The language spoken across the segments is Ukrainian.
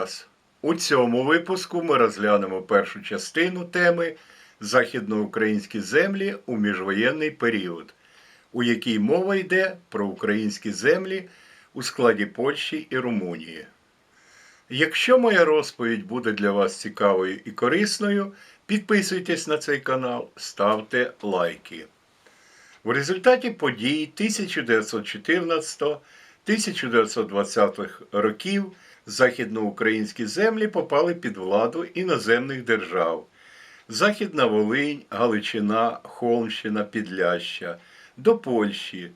Вас! У цьому випуску ми розглянемо першу частину теми Західноукраїнські землі у міжвоєнний період, у якій мова йде про українські землі у складі Польщі і Румунії. Якщо моя розповідь буде для вас цікавою і корисною, підписуйтесь на цей канал, ставте лайки. В результаті подій 1914-1920 років західноукраїнські землі попали під владу іноземних держав. Західна Волинь, Галичина, Холмщина, Підляща до Польщі,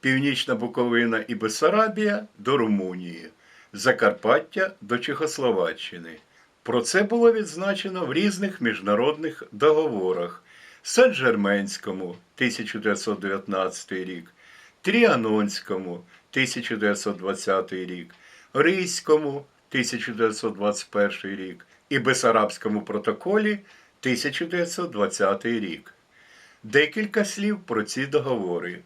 Північна Буковина і Бессарабія до Румунії, Закарпаття до Чехословаччини. Про це було відзначено в різних міжнародних договорах. Сен-Жерменському 1919 рік, Тріанонському 1920 рік, Ризькому 1921 рік і Бесарабському протоколі 1920 рік. Декілька слів про ці договори.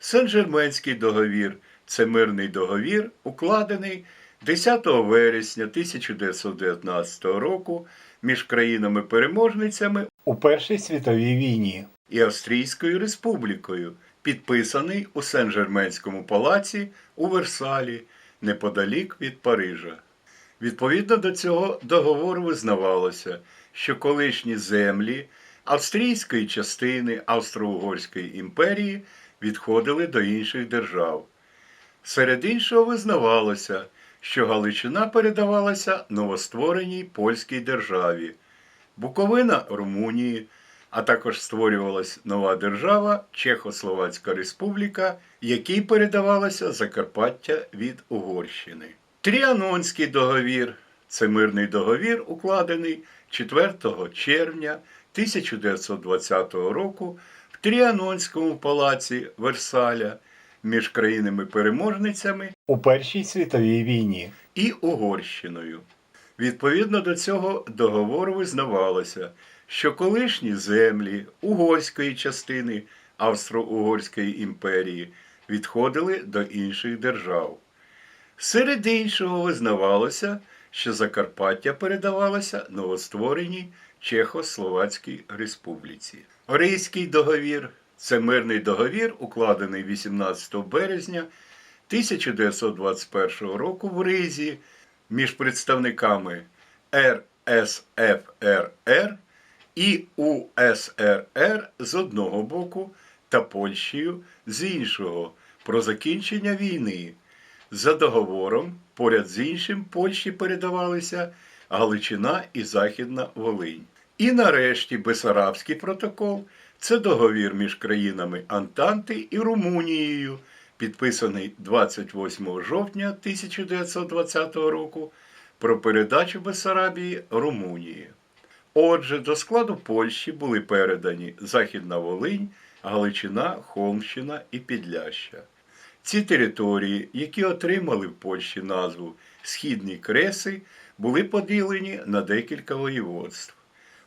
Сен-Жерменський договір це мирний договір, укладений 10 вересня 1919 року між країнами-переможницями у Першій світовій війні і Австрійською республікою, підписаний у Сен-Жерменському палаці у Версалі, неподалік від Парижа. Відповідно до цього договору визнавалося, що колишні землі австрійської частини Австро-Угорської імперії відходили до інших держав. Серед іншого визнавалося, що Галичина передавалася новоствореній польській державі, Буковина Румунії, а також створювалась нова держава Чехословацька Республіка, якій передавалося Закарпаття від Угорщини. Тріанонський договір це мирний договір, укладений 4 червня 1920 року в Тріанонському палаці Версаля між країнами-переможницями у Першій світовій війні і Угорщиною. Відповідно до цього договору визнавалося, що колишні землі угорської частини Австро-Угорської імперії відходили до інших держав. Серед іншого визнавалося, що Закарпаття передавалося новоствореній Чехословацькій республіці. Орейський договір це мирний договір, укладений 18 березня 1921 року в Ризі між представниками РСФРР і УСРР з одного боку та Польщею з іншого про закінчення війни. За договором, поряд з іншим, Польщі передавалися Галичина і Західна Волинь. І нарешті Бесарабський протокол це договір між країнами Антанти і Румунією, підписаний 28 жовтня 1920 року про передачу Бесарабії Румунії. Отже, до складу Польщі були передані Західна Волинь, Галичина, Холмщина і Підляща. Ці території, які отримали в Польщі назву Східні Креси, були поділені на декілька воєводств.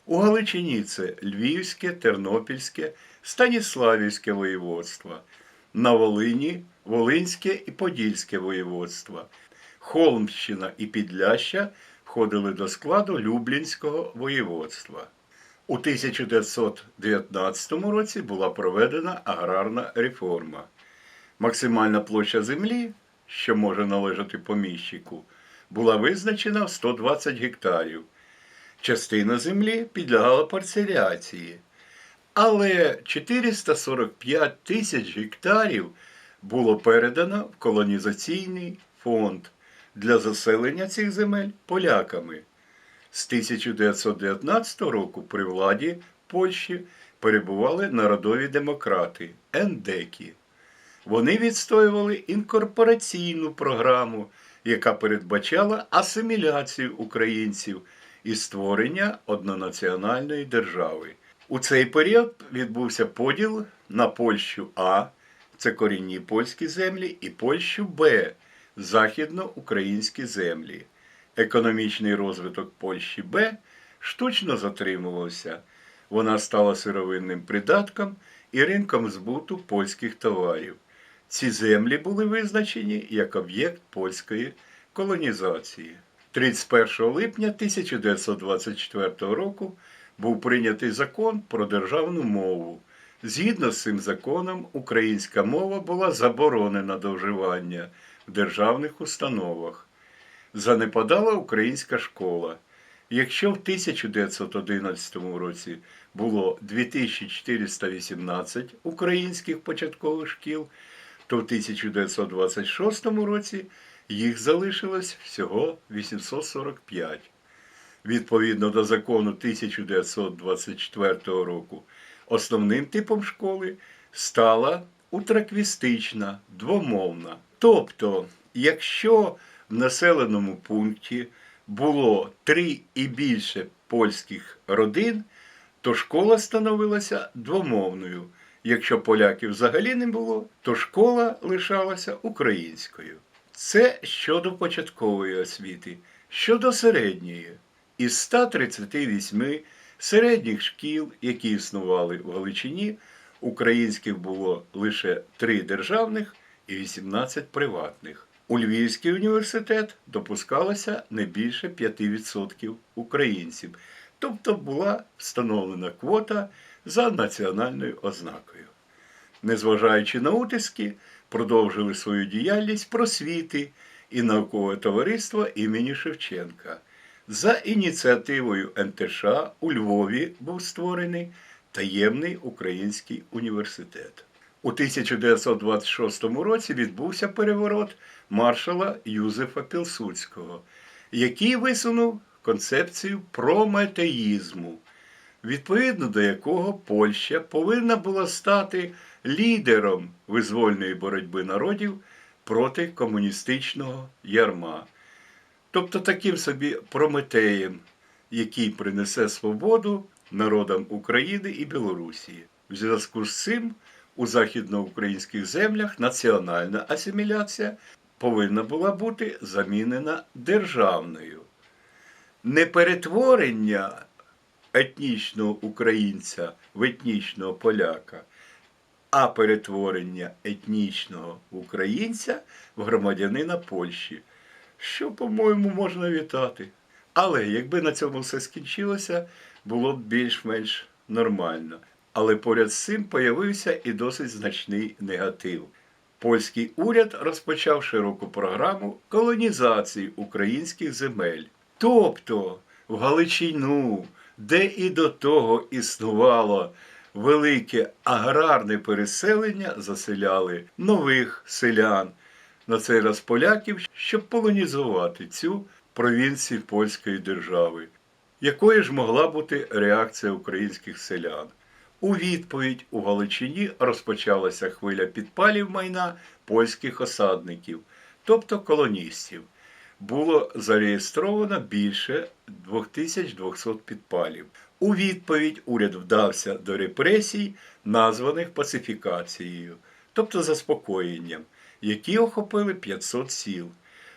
У Галичині це Львівське, Тернопільське, Станіславівське воєводство, на Волині Волинське і Подільське воєводство. Холмщина і Підляща входили до складу Люблінського воєводства. У 1919 році була проведена аграрна реформа. Максимальна площа землі, що може належати поміщику, була визначена в 120 гектарів. Частина землі підлягала парцеляції. Але 445 тисяч гектарів було передано в колонізаційний фонд для заселення цих земель поляками. З 1919 року при владі Польщі перебували народові демократи ендекі. Вони відстоювали інкорпораційну програму, яка передбачала асиміляцію українців і створення однонаціональної держави. У цей період відбувся поділ на Польщу А, це корінні польські землі, і Польщу Б, західноукраїнські землі. Економічний розвиток Польщі Б штучно затримувався. Вона стала сировинним придатком і ринком збуту польських товарів. Ці землі були визначені як об'єкт польської колонізації. 31 липня 1924 року був прийнятий закон про державну мову. Згідно з цим законом, українська мова була заборонена до вживання державних установах. Занепадала українська школа. Якщо в 1911 році було 2418 українських початкових шкіл, то в 1926 році їх залишилось всього 845. Відповідно до закону 1924 року, основним типом школи стала утраквістична, двомовна. Тобто, якщо в населеному пункті було три і більше польських родин, то школа становилася двомовною. Якщо поляків взагалі не було, то школа лишалася українською. Це щодо початкової освіти, щодо середньої. Із 138 середніх шкіл, які існували в Галичині, українських було лише 3 державних і 18 приватних. У Львівський університет допускалося не більше 5% українців, тобто була встановлена квота за національною ознакою. Незважаючи на утиски, продовжили свою діяльність просвіти і наукове товариство імені Шевченка. За ініціативою НТШ у Львові був створений таємний український університет. У 1926 році відбувся переворот маршала Юзефа Пілсудського, який висунув концепцію прометеїзму, відповідно до якого Польща повинна була стати лідером визвольної боротьби народів проти комуністичного ярма, тобто таким собі Прометеєм, який принесе свободу народам України і Білорусі. В зв'язку з цим у західноукраїнських землях національна асиміляція повинна була бути замінена державною. Не перетворення етнічного українця в етнічного поляка, а перетворення етнічного українця в громадянина Польщі, що, по-моєму, можна вітати. Але якби на цьому все скінчилося, було б більш-менш нормально. Але поряд з цим появився і досить значний негатив. Польський уряд розпочав широку програму колонізації українських земель. Тобто в Галичину, де і до того існувало велике аграрне переселення, заселяли нових селян, на цей раз поляків, щоб полонізувати цю провінцію польської держави. Якою ж могла бути реакція українських селян? У відповідь у Галичині розпочалася хвиля підпалів майна польських осадників, тобто колоністів. Було зареєстровано більше 2200 підпалів. У відповідь уряд вдався до репресій, названих пацифікацією, тобто заспокоєнням, які охопили 500 сіл.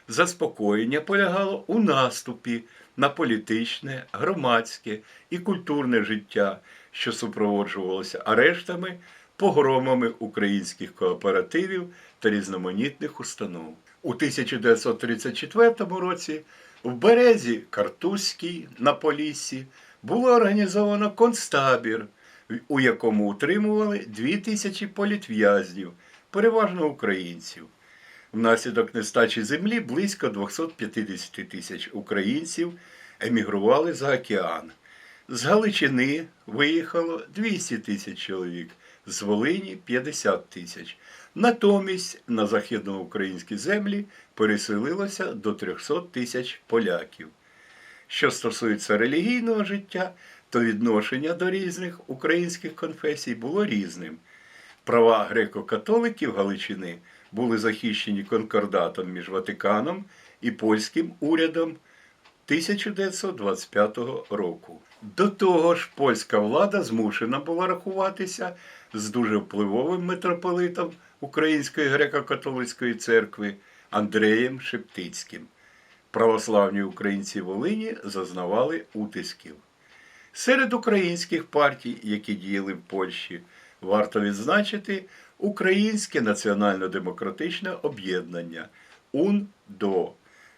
Заспокоєння полягало у наступі на політичне, громадське і культурне життя, що супроводжувалося арештами, погромами українських кооперативів та різноманітних установ. У 1934 році в березі Картузькій на Поліссі було організовано концтабір, у якому утримували дві тисячі політв'язнів, переважно українців. Внаслідок нестачі землі близько 250 тисяч українців емігрували за океан. З Галичини виїхало 200 тисяч чоловік, з Волині 50 тисяч. Натомість на західноукраїнські землі переселилося до 300 тисяч поляків. Що стосується релігійного життя, то відношення до різних українських конфесій було різним. Права греко-католиків Галичини були захищені конкордатом між Ватиканом і польським урядом 1925 року. До того ж, польська влада змушена була рахуватися з дуже впливовим митрополитом Української греко-католицької церкви Андреєм Шептицьким. Православні українці Волині зазнавали утисків. Серед українських партій, які діяли в Польщі, варто відзначити Українське національно-демократичне об'єднання УНДО.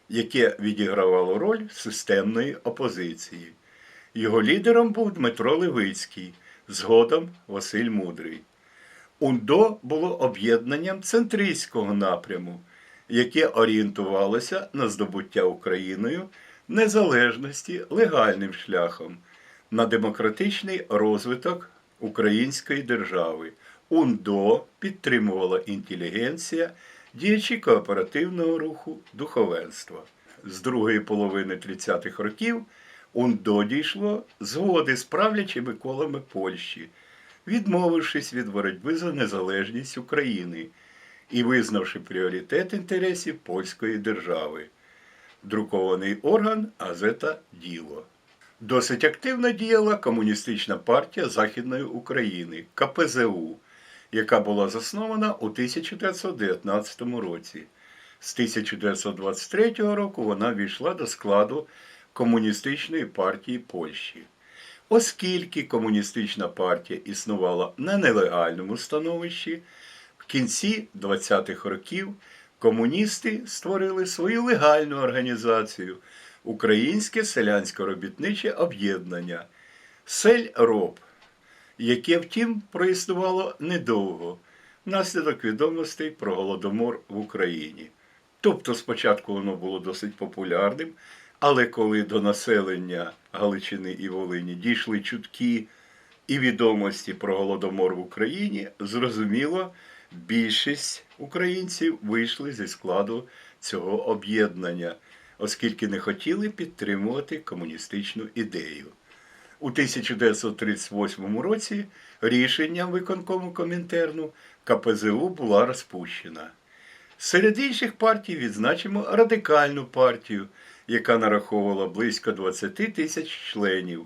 яке відігравало роль системної опозиції. Його лідером був Дмитро Левицький, згодом Василь Мудрий. УНДО було об'єднанням центристського напряму, яке орієнтувалося на здобуття Україною незалежності легальним шляхом, на демократичний розвиток української держави. УНДО підтримувала інтелігенція, діячі кооперативного руху духовенства. З другої половини 30-х років УНДО дійшло згоди з правлячими колами Польщі, відмовившись від боротьби за незалежність України і визнавши пріоритет інтересів польської держави. Друкований орган Газета Діло. Досить активно діяла Комуністична партія Західної України КПЗУ, яка була заснована у 1919 році. З 1923 року вона війшла до складу Комуністичної партії Польщі. Оскільки комуністична партія існувала на нелегальному становищі, в кінці 20-х років комуністи створили свою легальну організацію Українське селянсько-робітниче об'єднання Сельроб, яке, втім, проіснувало недовго внаслідок відомостей про голодомор в Україні. Тобто спочатку воно було досить популярним, але коли до населення Галичини і Волині дійшли чутки і відомості про голодомор в Україні, зрозуміло, більшість українців вийшли зі складу цього об'єднання, оскільки не хотіли підтримувати комуністичну ідею. У 1938 році рішенням виконкому Комінтерну КПЗУ була розпущена. Серед інших партій відзначимо радикальну партію, яка нараховувала близько 20 тисяч членів.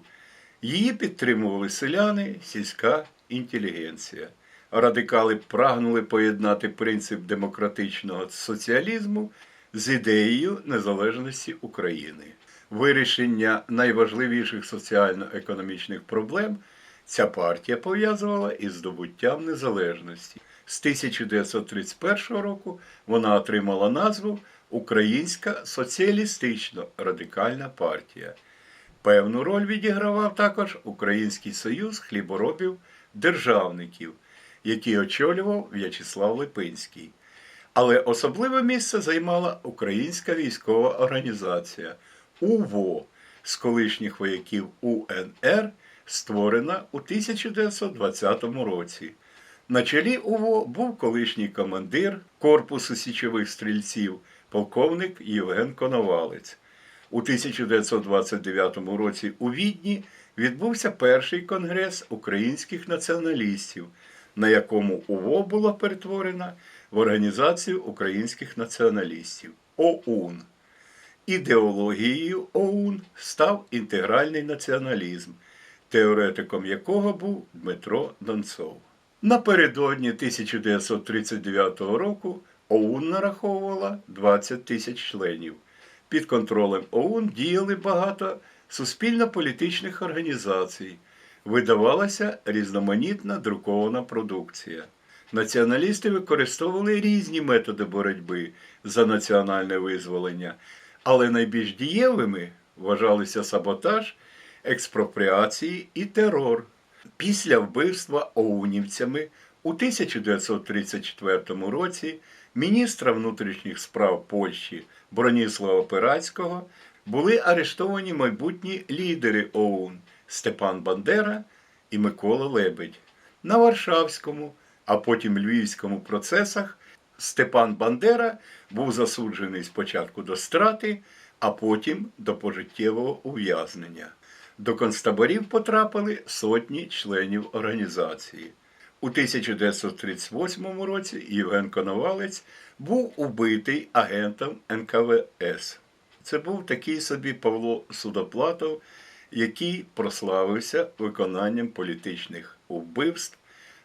Її підтримували селяни, сільська інтелігенція. Радикали прагнули поєднати принцип демократичного соціалізму з ідеєю незалежності України. Вирішення найважливіших соціально-економічних проблем ця партія пов'язувала із здобуттям незалежності. З 1931 року вона отримала назву Українська соціалістично-радикальна партія. Певну роль відігравав також Український союз хліборобів державників, який очолював В'ячеслав Липинський. Але особливе місце займала Українська військова організація УВО з колишніх вояків УНР, створена у 1920 році. На чолі УВО був колишній командир Корпусу січових стрільців, полковник Євген Коновалець. У 1929 році у Відні відбувся перший конгрес українських націоналістів, на якому УВО була перетворена в Організацію українських націоналістів ОУН. Ідеологією ОУН став інтегральний націоналізм, теоретиком якого був Дмитро Донцов. Напередодні 1939 року ОУН нараховувала 20 тисяч членів. Під контролем ОУН діяли багато суспільно-політичних організацій, видавалася різноманітна друкована продукція. Націоналісти використовували різні методи боротьби за національне визволення, але найбільш дієвими вважалися саботаж, експропріації і терор. Після вбивства оунівцями у 1934 році міністра внутрішніх справ Польщі Броніслава Пирацького були арештовані майбутні лідери ОУН Степан Бандера і Микола Лебедь. На Варшавському, а потім Львівському процесах Степан Бандера був засуджений спочатку до страти, а потім до пожиттєвого ув'язнення. До концтаборів потрапили сотні членів організації. У 1938 році Євген Коновалець був убитий агентом НКВС. Це був такий собі Павло Судоплатов, який прославився виконанням політичних вбивств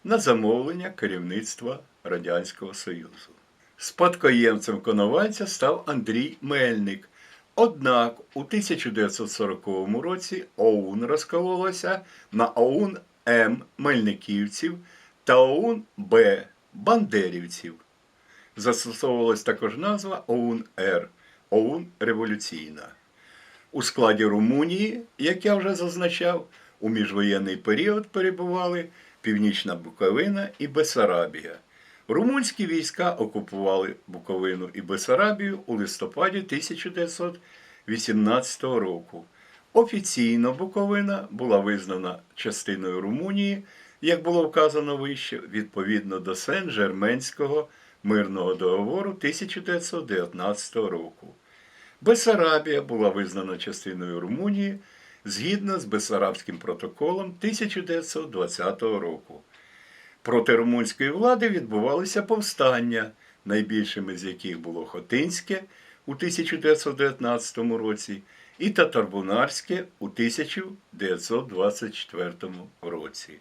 на замовлення керівництва Радянського Союзу. Спадкоємцем Коновальця став Андрій Мельник. Однак у 1940 році ОУН розкололося на ОУН М Мельниківців та ОУН Б Бандерівців. Застосовувалась також назва ОУН Р ОУН Революційна. У складі Румунії, як я вже зазначав, у міжвоєнний період перебували Північна Буковина і Бесарабія. Румунські війська окупували Буковину і Бесарабію у листопаді 1918 року. Офіційно Буковина була визнана частиною Румунії, як було вказано вище, відповідно до Сен-Жерменського мирного договору 1919 року. Бесарабія була визнана частиною Румунії згідно з Бесарабським протоколом 1920 року. Проти румунської влади відбувалися повстання, найбільшими з яких було Хотинське у 1919 році і Татарбунарське у 1924 році.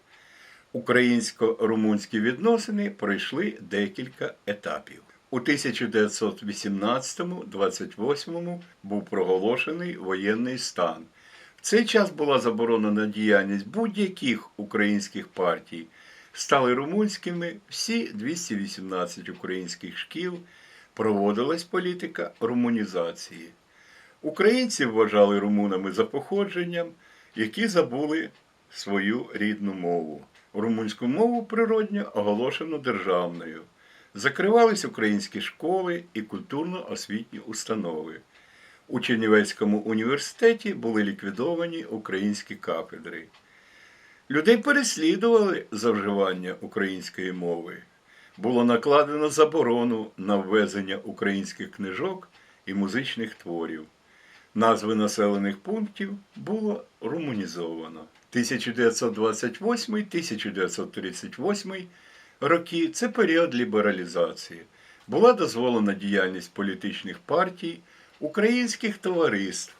Українсько-румунські відносини пройшли декілька етапів. У 1918-28 був проголошений воєнний стан. В цей час була заборонена діяльність будь-яких українських партій. Стали румунськими всі 218 українських шкіл. Проводилась політика румунізації. Українці вважали румунами за походженням, які забули свою рідну мову. Румунську мову природньо оголошено державною. Закривались українські школи і культурно-освітні установи. У Чернівецькому університеті були ліквідовані українські кафедри. Людей переслідували за вживання української мови. Було накладено заборону на ввезення українських книжок і музичних творів. Назви населених пунктів було румунізовано. 1928-1938 роки це період лібералізації. Була дозволена діяльність політичних партій, українських товариств.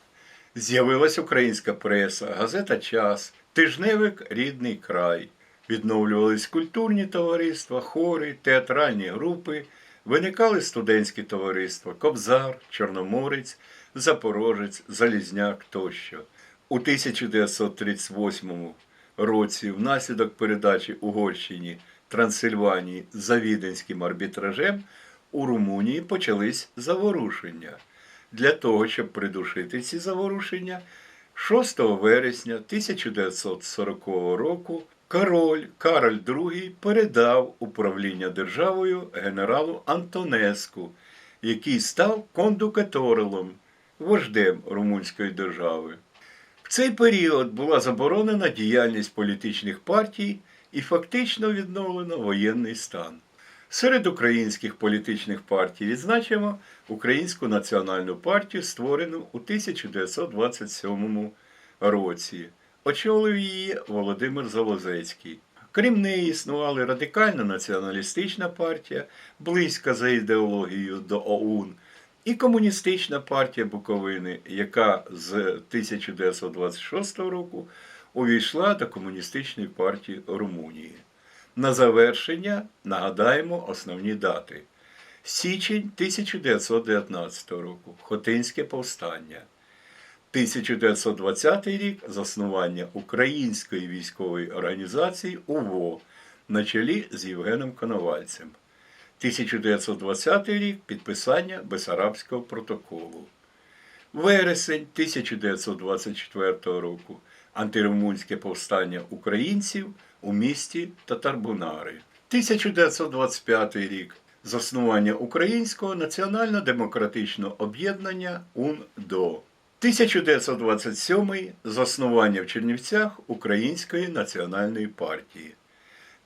З'явилась українська преса, газета Час, тижневик Рідний край. Відновлювались культурні товариства, хори, театральні групи, виникали студентські товариства Кобзар, Чорноморець, Запорожець, Залізняк тощо. У 1938 році, внаслідок передачі Угорщині Трансильванії за віденським арбітражем, у Румунії почались заворушення. Для того, щоб придушити ці заворушення, 6 вересня 1940 року король Кароль II передав управління державою генералу Антонеску, який став кондукаторелом, вождем Румунської держави. В цей період була заборонена діяльність політичних партій і фактично відновлено воєнний стан. Серед українських політичних партій відзначимо Українську національну партію, створену у 1927 році. Очолив її Володимир Залозецький. Крім неї існували радикальна націоналістична партія, близька за ідеологією до ОУН, і комуністична партія Буковини, яка з 1926 року увійшла до комуністичної партії Румунії. На завершення нагадаємо основні дати. Січень 1919 року Хотинське повстання. 1920 рік заснування Української військової організації УВО на чолі з Євгеном Коновальцем. 1920 рік підписання Бесарабського протоколу. Вересень 1924 року антирумунське повстання українців у місті Татарбунари. 1925 рік заснування Українського національно-демократичного об'єднання УНДО. 1927 заснування в Чернівцях Української національної партії.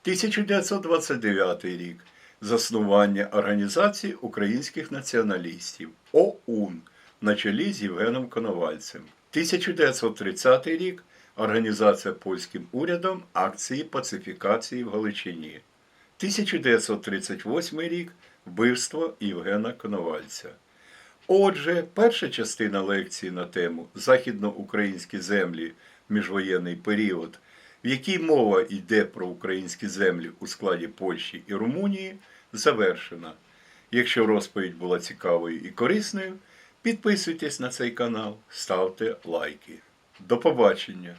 1929 рік заснування Організації українських націоналістів ОУН на чолі з Євгеном Коновальцем. 1930 рік Організація польським урядом акції пацифікації в Галичині. 1938 рік вбивство Євгена Коновальця. Отже, перша частина лекції на тему Західноукраїнські землі міжвоєнний період, в якій мова йде про українські землі у складі Польщі і Румунії, завершена. Якщо розповідь була цікавою і корисною, підписуйтесь на цей канал, ставте лайки. До побачення!